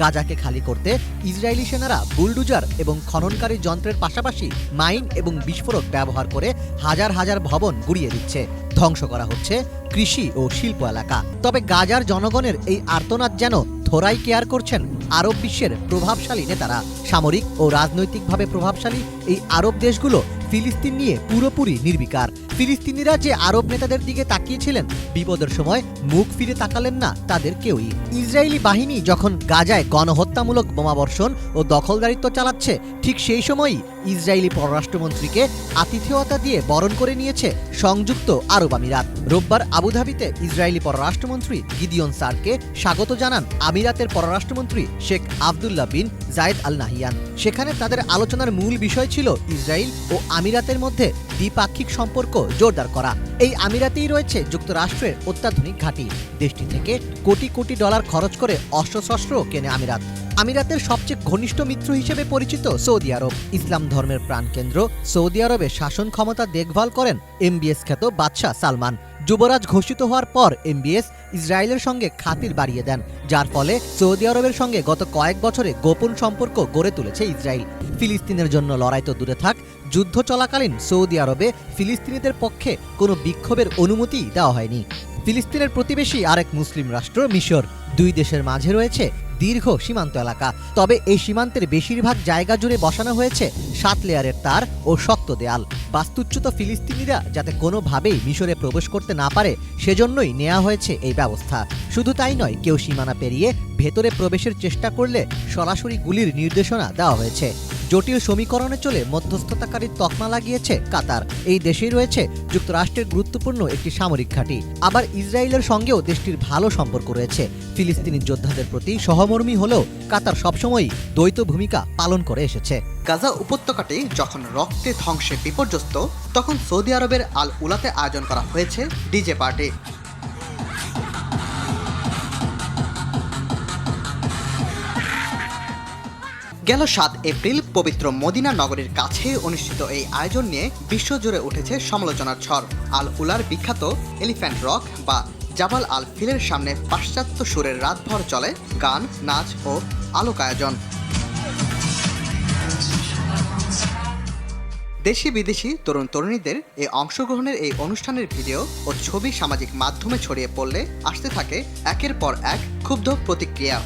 গাজাকে খালি করতে ইসরায়েলি সেনারা বুলডুজার এবং খননকারী যন্ত্রের পাশাপাশি মাইন এবং বিস্ফোরক ব্যবহার করে হাজার হাজার ভবন গুড়িয়ে দিচ্ছে। ধ্বংস করা হচ্ছে কৃষি ও শিল্প এলাকা। তবে গাজার জনগণের এই আর্তনাদ যেন থোরাই কেয়ার করছেন আরব বিশ্বের প্রভাবশালী নেতারা। সামরিক ও রাজনৈতিকভাবে প্রভাবশালী এই আরব দেশগুলো ফিলিস্তিন নিয়ে পুরোপুরি নির্বিকার। ফিলিস্তিনিরা যে আরব নেতাদের দিকে তাকিয়েছিলেন, বিপদের সময় মুখ ফিরে তাকালেন না তাদের কেউই। ইসরায়েলি বাহিনী যখন গাজায় গণহত্যামূলক বোমাবর্ষণ ও দখলদারিত্ব চালাচ্ছে, ঠিক সেই সময়ই ইসরায়েলি পররাষ্ট্রমন্ত্রীকে আতিথেয়তা দিয়ে বরণ করে নিয়েছে সংযুক্ত আরব আমিরাত। রোববার আবুধাবিতে ইসরায়েলি পররাষ্ট্রমন্ত্রী গিদিয়ন সারকে স্বাগত জানান আমিরাতের পররাষ্ট্রমন্ত্রী শেখ আবদুল্লাহ বিন জায়েদ আল নাহিয়ান সেখানে তাদের আলোচনার মূল বিষয় ছিল ইসরায়েল ও আমিরাতের মধ্যে দ্বিপাক্ষিক সম্পর্ক জোরদার করা। এই আমিরাতেই রয়েছে যুক্তরাষ্ট্রের অত্যাধুনিক ঘাঁটি। দেশটি থেকে কোটি কোটি ডলার খরচ করে অস্ত্রশস্ত্র কেনে আমিরাত। আমিরাতের সবচেয়ে ঘনিষ্ঠ মিত্র হিসেবে পরিচিত সৌদি আরব। ইসলাম ধর্মের প্রাণকেন্দ্র সৌদি আরবে শাসন ক্ষমতা দেখভাল করেন এমবিএস খ্যাত বাদশাহ সালমান। যুবরাজ ঘোষিত হওয়ার পর এমবিএস ইসরায়েলের সঙ্গে খাতির বাড়িয়ে দেন, যার ফলে সৌদি আরবের সঙ্গে গত কয়েক বছরে গোপন সম্পর্ক গড়ে তুলেছে ইসরায়েল। ফিলিস্তিনের জন্য লড়াই তো দূরে থাক, যুদ্ধ চলাকালীন সৌদি আরবে ফিলিস্তিনিদের পক্ষে কোনো বিক্ষোভের অনুমতি দেওয়া হয়নি। ফিলিস্তিনের প্রতিবেশী আরেক মুসলিম রাষ্ট্র মিশর, দুই দেশের মাঝে রয়েছে দীর্ঘ সীমান্ত এলাকা। তবে এই সীমান্তের বেশিরভাগ জায়গা জুড়ে বসানো হয়েছে সাত লেয়ারের তার ও শক্ত দেয়াল। বাস্তুচ্যুত ফিলিস্তিনিরা যাতে কোনোভাবেই মিশরে প্রবেশ করতে না পারে, সেজন্যই নেওয়া হয়েছে এই ব্যবস্থা। শুধু তাই নয়, কেউ সীমানা পেরিয়ে ভেতরে প্রবেশের চেষ্টা করলে সরাসরি গুলির নির্দেশনা দেওয়া হয়েছে। জটিল সমীকরণে চলে মধ্যস্থতাকারীর তকমা লাগিয়েছে কাতার। এই দেশেই রয়েছে যুক্তরাষ্ট্রের গুরুত্বপূর্ণ একটি সামরিক ঘাঁটি। আবার ইসরায়েলের সঙ্গেও দেশটির ভালো সম্পর্ক রয়েছে। ফিলিস্তিনি যোদ্ধাদের প্রতি সহমর্মী হলেও কাতার সবসময়ই দ্বৈত ভূমিকা পালন করে এসেছে। গাজা উপত্যকাটি যখন রক্তে ধ্বংসে বিপর্যস্ত, তখন সৌদি আরবের আল উলাতে আয়োজন করা হয়েছে ডিজে পার্টি। গেল সাত এপ্রিল পবিত্র মদিনা নগরীর কাছে অনুষ্ঠিত এই আয়োজন নিয়ে বিশ্বজুড়ে উঠেছে সমালোচনার ঝড়। আল উলার বিখ্যাত এলিফ্যান্ট রক বা জাবাল আল ফিলের সামনে পাশ্চাত্য সুরের রাতভর চলে গান, নাচ ও আলোক আয়োজন দেশি বিদেশি তরুণ তরুণীদের এই অংশগ্রহণের এই অনুষ্ঠানের ভিডিও ও ছবি সামাজিক মাধ্যমে ছড়িয়ে পড়লে আসতে থাকে একের পর এক ক্ষুব্ধ প্রতিক্রিয়া।